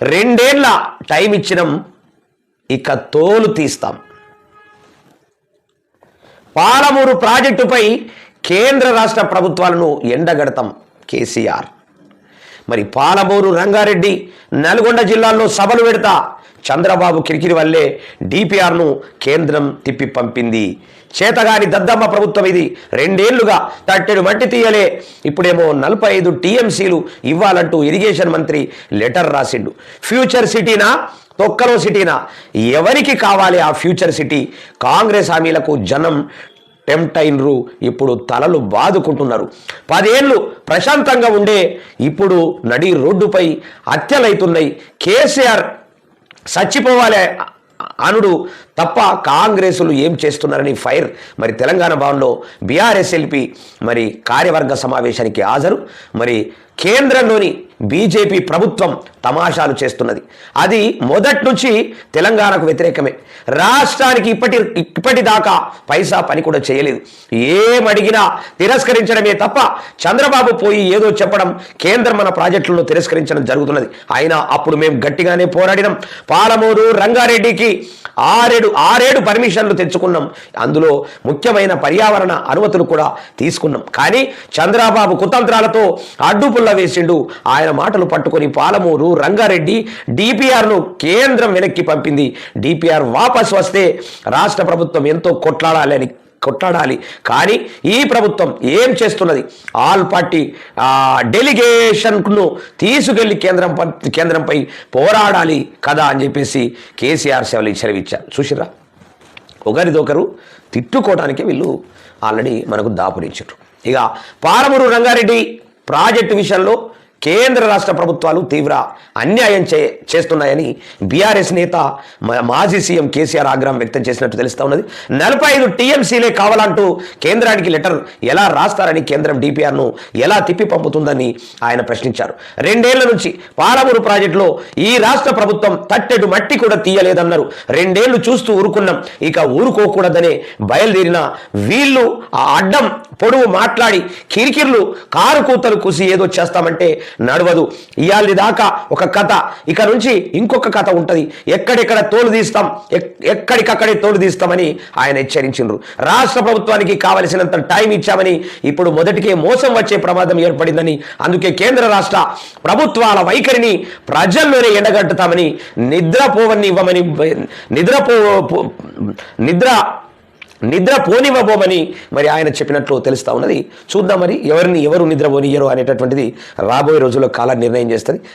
రెండేళ్ళ టైం ఇచ్చినాం ఇక తోలు తీస్తాం. పాలమూరు ప్రాజెక్టుపై కేంద్ర రాష్ట్ర ప్రభుత్వాలను ఎండగడతాం కేసీఆర్. మరి పాలమూరు రంగారెడ్డి నల్గొండ జిల్లాల్లో సభలు పెడతా చంద్రబాబు కిరికిరి వల్లే డిపిఆర్ను కేంద్రం తిప్పి పంపింది. చేతగాని దద్దమ్మ ప్రభుత్వం ఇది. రెండేళ్ళుగా తట్టెడు మట్టి తీయలే. ఇప్పుడేమో నలభై ఐదు టీఎంసీలు ఇవ్వాలంటూ ఇరిగేషన్ మంత్రి లెటర్ రాసిండు. ఫ్యూచర్ సిటీనా? తొక్కలో సిటీనా? ఎవరికి కావాలి ఆ ఫ్యూచర్ సిటీ? కాంగ్రెస్ హామీలకు జనం టెంప్టైన్రు. ఇప్పుడు తలలు బాదుకుంటున్నారు. పదేళ్ళు ప్రశాంతంగా ఉండే ఇప్పుడు నడి రోడ్డుపై హత్యలైతున్నాయి. కేసీఆర్ చచ్చిపోవాలి అనుడు తప్ప కాంగ్రెసులు ఏం చేస్తున్నారని ఫైర్. మరి తెలంగాణ భవన్లో బీఆర్ఎస్ ఎల్పి మరి కార్యవర్గ సమావేశానికి హాజరు. మరి కేంద్రంలోని బీజేపీ ప్రభుత్వం తమాషాలు చేస్తున్నది. అది మొదటి నుంచి తెలంగాణకు వ్యతిరేకమే. రాష్ట్రానికి ఇప్పటి ఇప్పటిదాకా పైసా పని కూడా చేయలేదు. ఏమడిగినా తిరస్కరించడమే తప్ప చంద్రబాబు పోయి ఏదో చెప్పడం కేంద్రం మన ప్రాజెక్టులను తిరస్కరించడం జరుగుతున్నది. అయినా అప్పుడు మేము గట్టిగానే పోరాడినాం. పాలమూరు రంగారెడ్డికి ఆరేడు ఆరేడు పర్మిషన్లు తెచ్చుకున్నాం. అందులో ముఖ్యమైన పర్యావరణ అనుమతులు కూడా తీసుకున్నాం. కానీ చంద్రబాబు కుతంత్రాలతో అడ్డుపుల్ల వేసిండు. ఆయన మాటలు పట్టుకొని పాలమూరు రంగారెడ్డి డిపిఆర్ను కేంద్రం వెనక్కి పంపింది. డిపిఆర్ వాపసు వస్తే రాష్ట్ర ప్రభుత్వం ఎంతో కొట్లాడాలి కొట్టాడాలి కానీ ఈ ప్రభుత్వం ఏం చేస్తున్నది? ఆల్ పార్టీ డెలిగేషన్ను తీసుకెళ్ళి కేంద్రం కేంద్రంపై పోరాడాలి కదా అని చెప్పేసి కేసీఆర్ సేవలు ఇచ్చారు చూసిరా ఒకరిదొకరు తిట్టుకోవడానికి వీళ్ళు ఆల్రెడీ మనకు దాపురించారు ఇక పాలమూరు రంగారెడ్డి ప్రాజెక్టు విషయంలో కేంద్ర రాష్ట్ర ప్రభుత్వాలు తీవ్ర అన్యాయం చే చేస్తున్నాయని బీఆర్ఎస్ నేత మా- మాజీ సీఎం కేసీఆర్ ఆగ్రహం వ్యక్తం చేసినట్టు తెలుస్తా ఉన్నది. నలభై ఐదు టీఎంసీలే కావాలంటూ కేంద్రానికి లెటర్ ఎలా రాస్తారని కేంద్రం డిపిఆర్ను ఎలా తిప్పి పంపుతుందని ఆయన ప్రశ్నించారు. రెండేళ్ళ నుంచి పాలమూరు ప్రాజెక్టులో ఈ రాష్ట్ర ప్రభుత్వం తట్టెడు మట్టి కూడా తీయలేదన్నారు. రెండేళ్ళు చూస్తూ ఊరుకున్నాం. ఇక ఊరుకోకూడదనే బయలుదేరిన వీళ్ళు ఆ అడ్డం పొడువు మాట్లాడి కిరికిర్లు కారు కూతలు కూసి ఏదో చేస్తామంటే నడవదు. ఇవాళ దాకా ఒక కథ. ఇక నుంచి ఇంకొక కథ ఉంటుంది. ఎక్కడెక్కడ తోలు తీస్తాం ఎక్- ఎక్కడికక్కడే తోలు తీస్తామని ఆయన హెచ్చరించిండ్రు. రాష్ట్ర ప్రభుత్వానికి కావలసినంత టైం ఇచ్చామని ఇప్పుడు మొదటికే మోసం వచ్చే ప్రమాదం ఏర్పడిందని అందుకే కేంద్ర రాష్ట్ర ప్రభుత్వాల వైఖరిని ప్రజల్లోనే ఎండగట్టుతామని నిద్రపోవని ఇవ్వమని నిద్రపో నిద్ర నిద్ర పోనివ్వబోమని మరి ఆయన చెప్పినట్లు తెలుస్తా ఉన్నది. చూద్దాం మరి ఎవరిని ఎవరు నిద్ర నిద్రపోనియ్యరు అనేటటువంటిది రాబోయే రోజుల్లో కాలం నిర్ణయం చేస్తుంది.